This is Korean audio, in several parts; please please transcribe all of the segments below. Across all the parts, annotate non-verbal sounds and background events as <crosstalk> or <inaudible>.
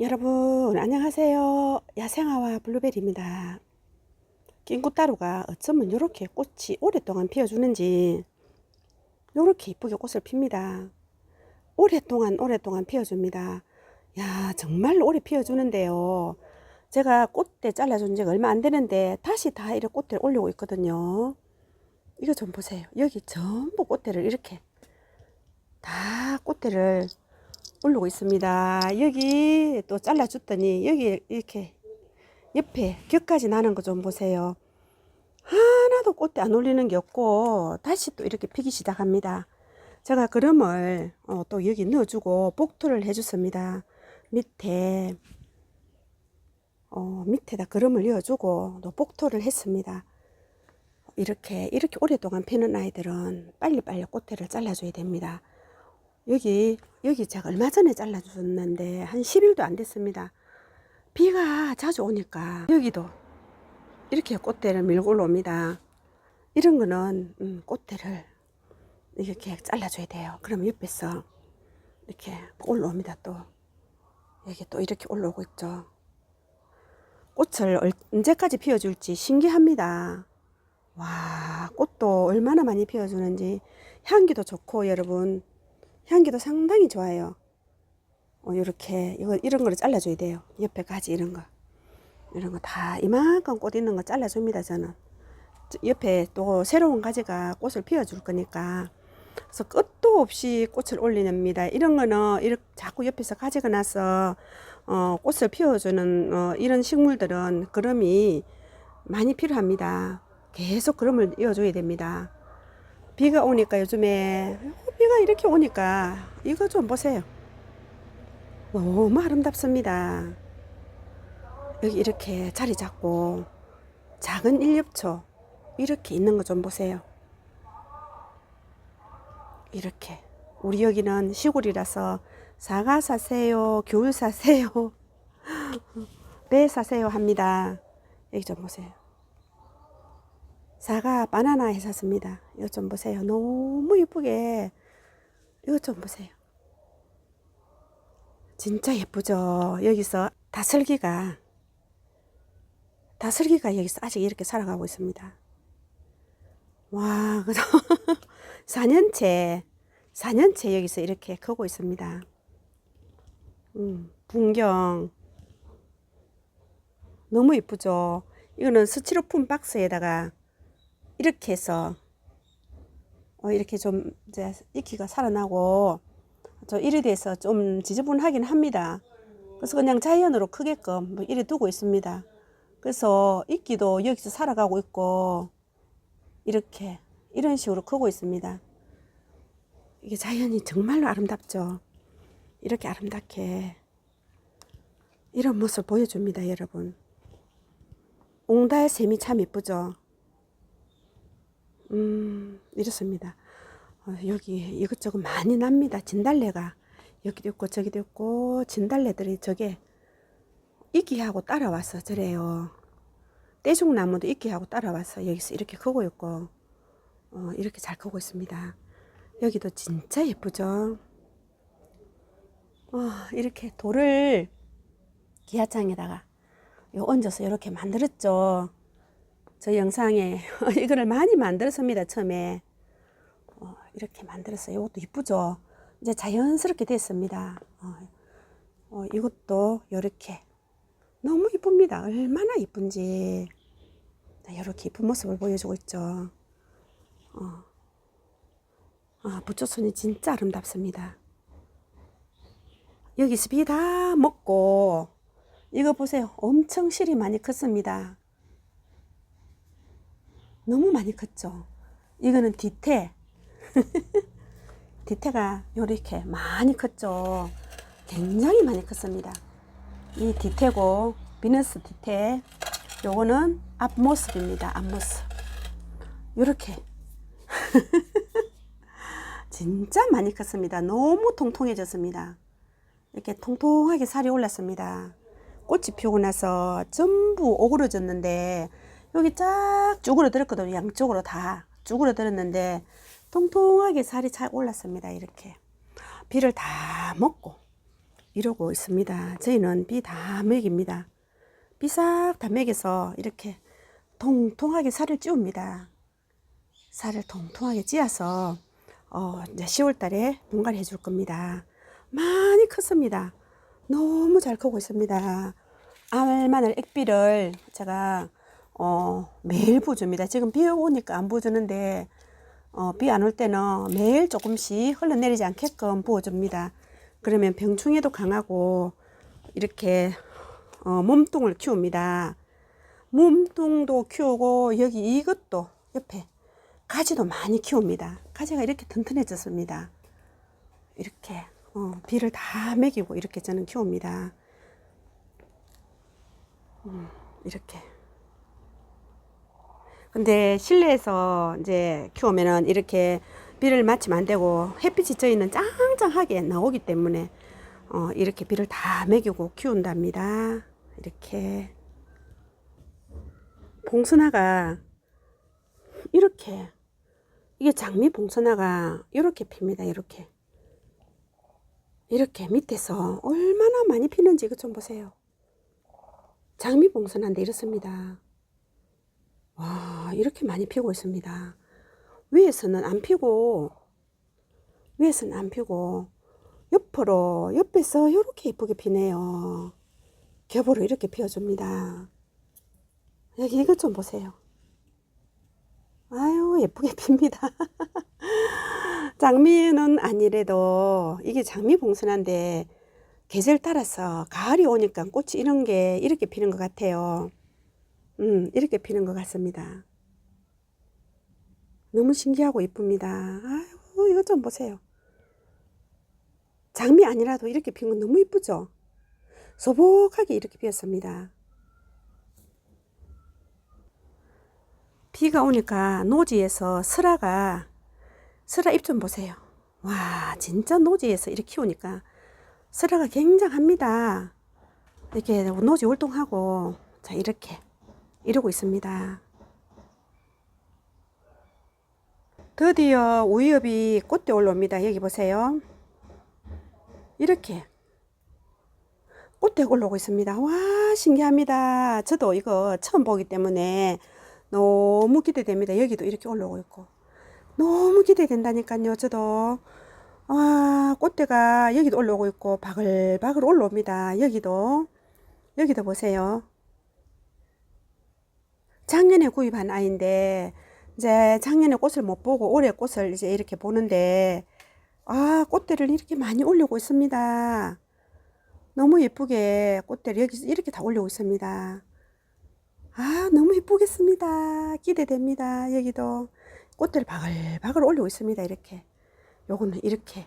여러분 안녕하세요. 야생아와 블루베리입니다. 낑꽃따루가 어쩌면 이렇게 꽃이 오랫동안 피어주는지 이렇게 이쁘게 꽃을 핍니다. 오랫동안 오랫동안 피어줍니다. 야 정말로 오래 피어주는데요. 제가 꽃대 잘라준 지가 얼마 안 되는데 다시 다 이렇게 꽃대를 올리고 있거든요. 이거 좀 보세요. 여기 전부 꽃대를 이렇게 다 꽃대를 올리고 있습니다. 여기 또 잘라줬더니 여기 이렇게 옆에 격까지 나는 거 좀 보세요. 하나도 꽃대 안 올리는 게 없고 다시 또 이렇게 피기 시작합니다. 제가 그름을 어, 또 여기 넣어주고 복토를 해줬습니다. 밑에 어, 밑에다 그름을 이어주고 또 복토를 했습니다. 이렇게 이렇게 오랫동안 피는 아이들은 빨리빨리 꽃대를 잘라줘야 됩니다. 여기 여기 제가 얼마 전에 잘라줬는데 한 10일도 안 됐습니다. 비가 자주 오니까 여기도 이렇게 꽃대를 밀고 올라옵니다. 이런 거는 음, 꽃대를 이렇게 잘라줘야 돼요. 그럼 옆에서 이렇게 올라옵니다. 또 여기 또 이렇게 올라오고 있죠. 꽃을 언제까지 피워줄지 신기합니다. 와 꽃도 얼마나 많이 피워주는지 향기도 좋고 여러분 향기도 상당히 좋아요. 어, 이렇게 이거 이런 거를 잘라줘야 돼요. 옆에 가지 이런 거 이런 거 다 이만큼 꽃 있는 거 잘라줍니다. 저는 옆에 또 새로운 가지가 꽃을 피워줄 거니까 그래서 끝도 없이 꽃을 올리냅니다. 이런 거는 이렇게 자꾸 옆에서 가지가 나서 어, 꽃을 피워주는 어, 이런 식물들은 그름이 많이 필요합니다. 계속 그름을 이어줘야 됩니다. 비가 오니까 요즘에 비가 이렇게 오니까 이거 좀 보세요. 너무 아름답습니다. 여기 이렇게 자리 잡고 작은 일엽초 이렇게 있는 거 좀 보세요. 이렇게 우리 여기는 시골이라서 사과 사세요, 귤 사세요, <laughs> 배 사세요 합니다. 여기 좀 보세요. 사과 바나나 해 샀습니다. 이거 좀 보세요. 너무 예쁘게 이거 좀 보세요. 진짜 예쁘죠. 여기서 다슬기가 다슬기가 여기서 아직 이렇게 살아가고 있습니다. 와, 그래서 <laughs> 4년째 4년째 여기서 이렇게 크고 있습니다. 음, 풍경 너무 예쁘죠. 이거는 스티로폼 박스에다가 이렇게 해서 어, 이렇게 좀 이제 이끼가 살아나고 저 이래 돼서 좀 지저분하긴 합니다. 그래서 그냥 자연으로 크게끔 뭐 이래 두고 있습니다. 그래서 이끼도 여기서 살아가고 있고 이렇게 이런 식으로 크고 있습니다. 이게 자연이 정말로 아름답죠. 이렇게 아름답게 이런 모습 보여줍니다, 여러분. 옹달 샘이 참 예쁘죠. 음, 이렇습니다. 어, 여기 이것저것 많이 납니다. 진달래가 여기도 있고 저기도 있고 진달래들이 저게 이끼하고 따라와서 저래요. 떼죽나무도 이끼하고 따라와서 여기서 이렇게 크고 있고 어, 이렇게 잘 크고 있습니다. 여기도 진짜 예쁘죠. 어, 이렇게 돌을 기아장에다가 얹어서 이렇게 만들었죠. 저 영상에 <laughs> 이거를 많이 만들었습니다. 처음에 어, 이렇게 만들었어요. 이것도 이쁘죠. 이제 자연스럽게 됐습니다. 어, 어, 이것도 이렇게 너무 이쁩니다. 얼마나 이쁜지 이렇게 이쁜 모습을 보여주고 있죠. 어. 아, 부초순이 진짜 아름답습니다. 여기서 비다 먹고 이거 보세요. 엄청 실이 많이 컸습니다. 너무 많이 컸죠. 이거는 뒤태. 뒤태가 <laughs> 이렇게 많이 컸죠. 굉장히 많이 컸습니다. 이 뒤태고 비너스 뒤태. 요거는 앞모습입니다. 앞모습. 이렇게 <laughs> 진짜 많이 컸습니다. 너무 통통해졌습니다. 이렇게 통통하게 살이 올랐습니다. 꽃이 피우고 나서 전부 오그러졌는데 여기 쫙 쭈그러들었거든요. 양쪽으로 다 쭈그러들었는데 통통하게 살이 잘 올랐습니다. 이렇게 비를 다 먹고 이러고 있습니다. 저희는 비 다 먹입니다. 비 싹 다 먹여서 이렇게 통통하게 살을 찌웁니다. 살을 통통하게 찌어서 어, 이제 10월 달에 분갈이 해줄 겁니다. 많이 컸습니다. 너무 잘 크고 있습니다. 알마늘 액비를 제가 어, 매일 부어줍니다. 지금 비 오니까 안 부어주는데 어, 비 안 올 때는 매일 조금씩 흘러내리지 않게끔 부어줍니다. 그러면 병충해도 강하고 이렇게 어, 몸뚱을 키웁니다. 몸뚱도 키우고 여기 이것도 옆에 가지도 많이 키웁니다. 가지가 이렇게 튼튼해졌습니다. 이렇게 어, 비를 다 먹이고 이렇게 저는 키웁니다. 음, 이렇게. 근데 실내에서 이제 키우면은 이렇게 비를 맞으면 안 되고 햇빛이 저희는 짱짱하게 나오기 때문에 어, 이렇게 비를 다 먹이고 키운답니다. 이렇게 봉선화가 이렇게 이게 장미 봉선화가 이렇게 핍니다. 이렇게 이렇게 밑에서 얼마나 많이 피는지 이거 좀 보세요. 장미 봉선화인데 이렇습니다. 와 이렇게 많이 피고 있습니다. 위에서는 안 피고 위에서는 안 피고 옆으로 옆에서 이렇게 이쁘게 피네요. 겹으로 이렇게 피워줍니다. 여기 이것 좀 보세요. 아유 예쁘게 <laughs> 핍니다. 장미는 아니래도 이게 장미 봉선한데 계절 따라서 가을이 오니까 꽃이 이런 게 이렇게 피는 것 같아요. 음 이렇게 피는 것 같습니다. 너무 신기하고 이쁩니다. 아유 이것 좀 보세요. 장미 아니라도 이렇게 핀건 너무 이쁘죠? 소복하게 이렇게 피었습니다. 비가 오니까 노지에서 슬아가 슬아 잎 좀 보세요. 와 진짜 노지에서 이렇게 키우니까 슬아가 굉장합니다. 이렇게 노지 활동하고 자 이렇게 이러고 있습니다. 드디어 우이업이 꽃대 올라옵니다. 여기 보세요. 이렇게 꽃대 올라오고 있습니다. 와 신기합니다. 저도 이거 처음 보기 때문에 너무 기대됩니다. 여기도 이렇게 올라오고 있고 너무 기대된다니까요. 저도 와 꽃대가 여기도 올라오고 있고 바글바글 올라옵니다. 여기도 여기도 보세요. 작년에 구입한 아이인데 이제 작년에 꽃을 못 보고 올해 꽃을 이제 이렇게 보는데 아 꽃대를 이렇게 많이 올리고 있습니다. 너무 예쁘게 꽃대를 여기 이렇게 다 올리고 있습니다. 아 너무 예쁘겠습니다. 기대됩니다. 여기도 꽃대를 바글바글 올리고 있습니다. 이렇게 요거는 이렇게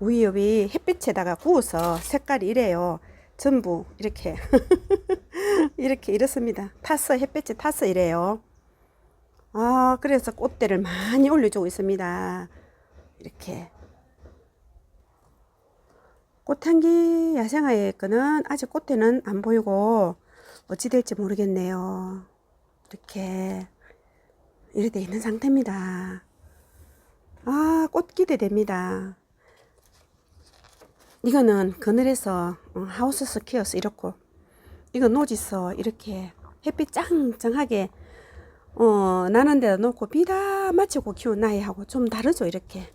우이엽이 햇빛에다가 구워서 색깔이 이래요. 전부 이렇게 <laughs> <laughs> 이렇게 이렇습니다. 탔어 햇빛에 탔어 이래요. 아 그래서 꽃대를 많이 올려주고 있습니다. 이렇게 꽃향기 야생화의 거는 아직 꽃대는 안 보이고 어찌 될지 모르겠네요. 이렇게 이래 돼 있는 상태입니다. 아, 꽃 기대됩니다. 이거는 그늘에서 어, 하우스에서 키워서 이렇고 이거 노지서 이렇게 햇빛 짱짱하게. 어, 나는 데다 놓고 비다 맞추고 키운 나이하고 좀 다르죠 이렇게.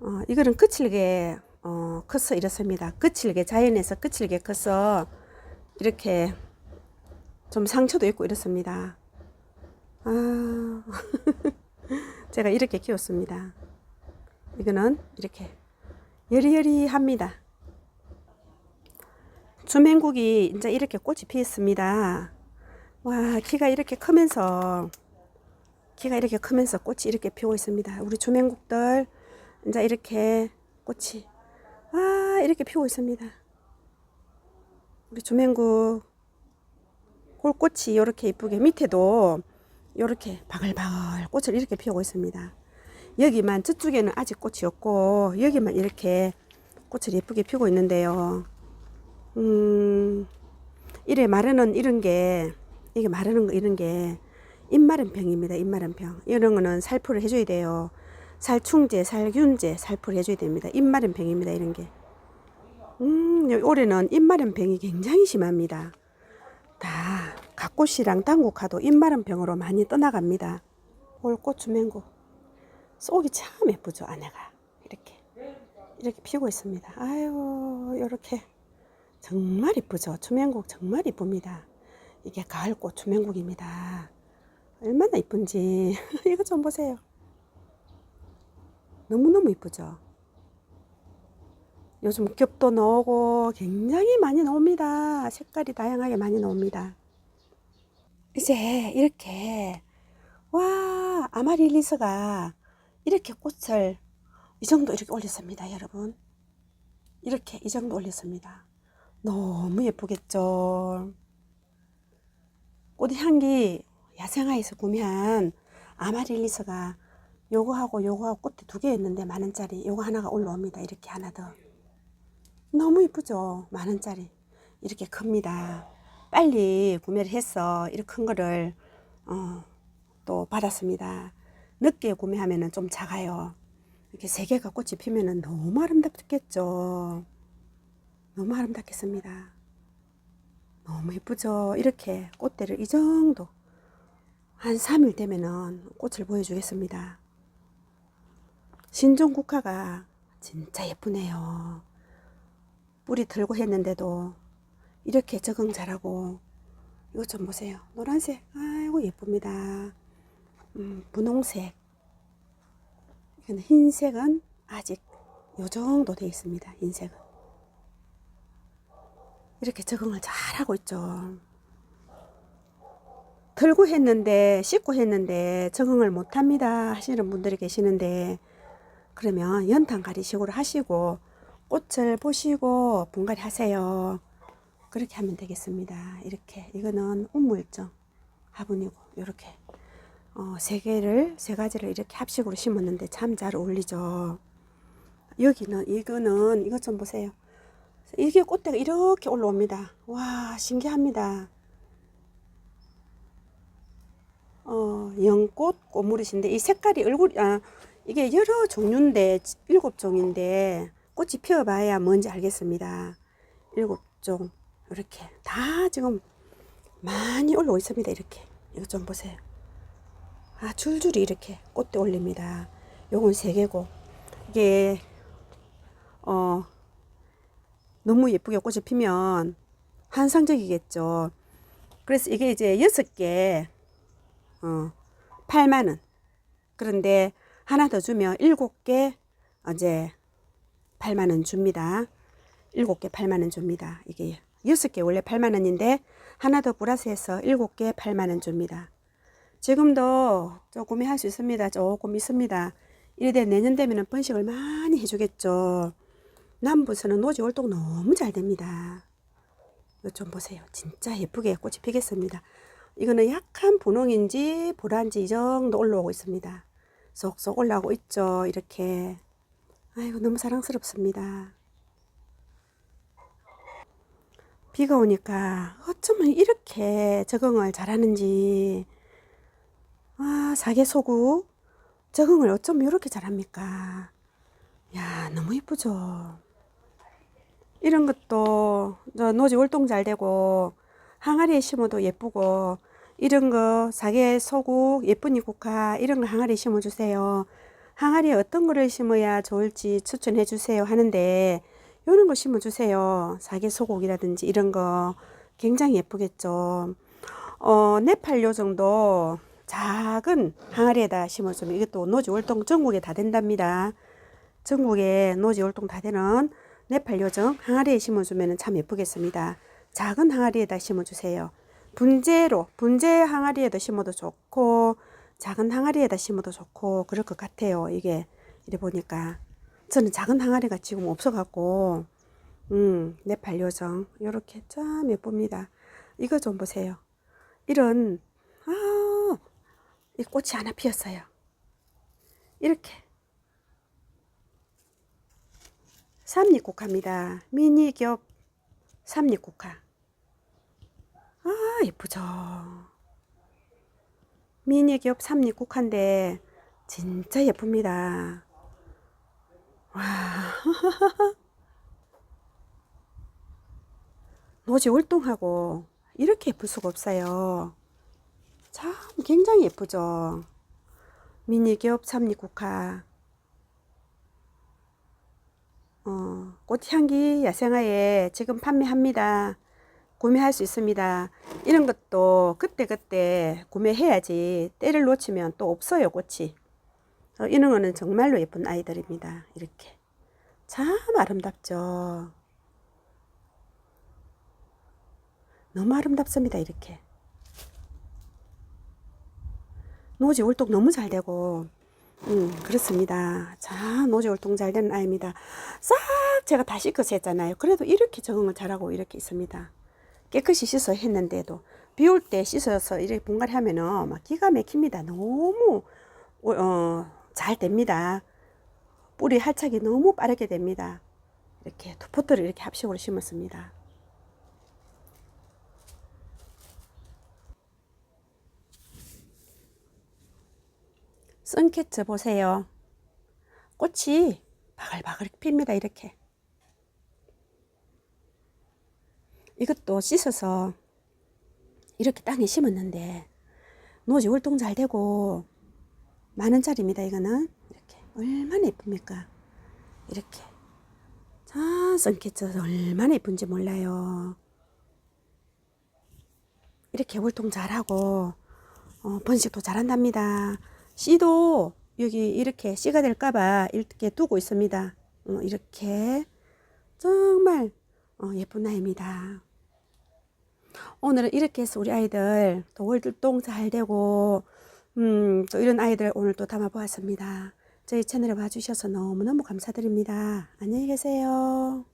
어, 이거는 거칠게 어, 커서 이렇습니다. 거칠게 자연에서 거칠게 커서 이렇게 좀 상처도 있고 이렇습니다. 아 <laughs> 제가 이렇게 키웠습니다. 이거는 이렇게 여리여리합니다 주맹국이 이제 이렇게 꽃이 피었습니다. 와 키가 이렇게 크면서 키가 이렇게 크면서 꽃이 이렇게 피고 있습니다. 우리 주맹국들 이제 이렇게 꽃이 와 이렇게 피고 있습니다. 우리 주맹국 골꽃이 이렇게 이쁘게 밑에도 이렇게 바글바글 꽃을 이렇게 피우고 있습니다. 여기만 저쪽에는 아직 꽃이 없고 여기만 이렇게 꽃을 예쁘게 피우고 있는데요 음 이래 마르는 이런 게 이게 마르는 거 이런 게 입마른 병입니다. 입마른 병. 이런 거는 살포를 해줘야 돼요. 살충제, 살균제, 살포를 해줘야 됩니다. 입마른 병입니다. 이런 게. 음, 올해는 잎마른 병이 굉장히 심합니다. 다 갓꽃이랑 당국화도 잎마른 병으로 많이 떠나갑니다. 올 고추 맹고 쏙이 참 예쁘죠 아내가 이렇게 이렇게 피고 있습니다. 아유 이렇게 정말 이쁘죠 추명국 정말 이쁩니다. 이게 가을꽃 추명국입니다. 얼마나 이쁜지 <laughs> 이거 좀 보세요. 너무너무 이쁘죠. 요즘 겹도 나오고 굉장히 많이 나옵니다. 색깔이 다양하게 많이 나옵니다. 이제 이렇게 와 아마릴리스가 이렇게 꽃을 이 정도 이렇게 올렸습니다 여러분 이렇게 이 정도 올렸습니다 너무 예쁘겠죠 꽃향기 야생화에서 구매한 아마릴리스가 요거하고 요거하고 꽃이 두 개 있는데 만원짜리 요거 하나가 올라옵니다 이렇게 하나 더 너무 이쁘죠 만원짜리 이렇게 큽니다 빨리 구매를 해서 이렇게 큰 거를 어, 또 받았습니다. 늦게 구매하면 좀 작아요. 이렇게 세 개가 꽃이 피면 너무 아름답겠죠. 너무 아름답겠습니다. 너무 예쁘죠. 이렇게 꽃대를 이 정도 한 3일 되면은 꽃을 보여주겠습니다. 신종 국화가 진짜 예쁘네요. 뿌리 들고 했는데도 이렇게 적응 잘하고 이것 좀 보세요. 노란색 아이고 예쁩니다. 음, 분홍색 흰색은 아직 요 정도 돼 있습니다. 흰색은 이렇게 적응을 잘하고 있죠. 들고 했는데 씻고 했는데 적응을 못합니다 하시는 분들이 계시는데 그러면 연탄 가리식으로 하시고 꽃을 보시고 분갈이 하세요. 그렇게 하면 되겠습니다. 이렇게 이거는 운물정 화분이고 이렇게 어, 세 개를 세 가지를 이렇게 합식으로 심었는데 참 잘 어울리죠. 여기는 이거는 이것 좀 보세요. 이게 꽃대가 이렇게 올라옵니다. 와 신기합니다. 어, 연꽃 꼬무릇인데 이 색깔이 얼굴 아 이게 여러 종류인데 일곱 종인데 꽃이 피어봐야 뭔지 알겠습니다. 일곱 종 이렇게 다 지금 많이 올라오 있습니다. 이렇게 이거 좀 보세요. 아 줄줄이 이렇게 꽃대 올립니다. 요건 세 개고 이게 어 너무 예쁘게 꽃이 피면 환상적이겠죠. 그래서 이게 이제 여섯 개 어, 8만 원. 그런데 하나 더 주면 일곱 개 이제 8만 원 줍니다. 일곱 개 8만 원 줍니다. 이게 여섯 개 원래 8만 원인데 하나 더 플러스해서 일곱 개 8만 원 줍니다. 지금도 조금 할 수 있습니다. 조금 있습니다. 이래 내년 되면 번식을 많이 해주겠죠. 남부서는 노지 활동 너무 잘 됩니다. 이거 좀 보세요. 진짜 예쁘게 꽃이 피겠습니다. 이거는 약한 분홍인지 보라인지 이 정도 올라오고 있습니다. 쏙쏙 올라오고 있죠. 이렇게. 아이고 너무 사랑스럽습니다. 비가 오니까 어쩌면 이렇게 적응을 잘하는지 아 사계소구 적응을 어쩌면 이렇게 잘합니까 야 너무 이쁘죠 이런 것도 노지 월동 잘 되고 항아리에 심어도 예쁘고 이런 거 사계 소국 예쁜 이국화 이런 거 항아리에 심어 주세요 항아리에 어떤 거를 심어야 좋을지 추천해 주세요 하는데 이런 거 심어 주세요. 사계 소고기라든지 이런 거 굉장히 예쁘겠죠. 어, 네팔 요 정도 작은 항아리에다 심어주면 이것도 노지 월동 전국에 다 된답니다. 전국에 노지 월동 다 되는 네팔 요정 항아리에 심어주면 참 예쁘겠습니다. 작은 항아리에다 심어주세요. 분재로 분재 항아리에다 심어도 좋고 작은 항아리에다 심어도 좋고 그럴 것 같아요. 이게 이래 보니까 저는 작은 항아리가 지금 없어갖고 음, 네팔 요정 이렇게 참 예쁩니다. 이거 좀 보세요. 이런 아, 이 꽃이 하나 피었어요. 이렇게 삼립국화입니다. 미니겹 삼립국화. 아 예쁘죠. 미니겹 삼립국화인데 진짜 예쁩니다. 와. <laughs> 노지 월동하고 이렇게 예쁠 수가 없어요. 참 굉장히 예쁘죠. 미니기업 삼립국화 어, 꽃향기 야생화에 지금 판매합니다. 구매할 수 있습니다. 이런 것도 그때그때 구매해야지 때를 놓치면 또 없어요, 꽃이. 어, 이런 거는 정말로 예쁜 아이들입니다. 이렇게. 참 아름답죠. 너무 아름답습니다, 이렇게. 노지 울독 너무 잘 되고, 음, 그렇습니다. 자, 노지 울통 잘 되는 아이입니다. 싹 제가 다 씻어서 했잖아요. 그래도 이렇게 적응을 잘하고 이렇게 있습니다. 깨끗이 씻어 했는데도 비 올 때 씻어서 이렇게 분갈이 하면은 막 기가 막힙니다. 너무, 어, 잘 됩니다. 뿌리 할착이 너무 빠르게 됩니다. 이렇게 두 포트를 이렇게 합식으로 심었습니다. 선캐트 보세요. 꽃이 바글바글 핍니다. 이렇게. 이것도 씻어서 이렇게 땅에 심었는데 노지 활동 잘 되고 만 원짜리입니다. 이거는 이렇게 얼마나 예쁩니까? 이렇게 자 선캐트 얼마나 예쁜지 몰라요. 이렇게 활동 잘하고 어, 번식도 잘한답니다. 씨도 여기 이렇게 씨가 될까봐 이렇게 두고 있습니다. 어, 이렇게 정말 어, 예쁜 아이입니다. 오늘은 이렇게 해서 우리 아이들 또 월들동 잘 되고 음, 또 이런 아이들 오늘 또 담아보았습니다. 저희 채널에 봐주셔서 너무너무 감사드립니다. 안녕히 계세요.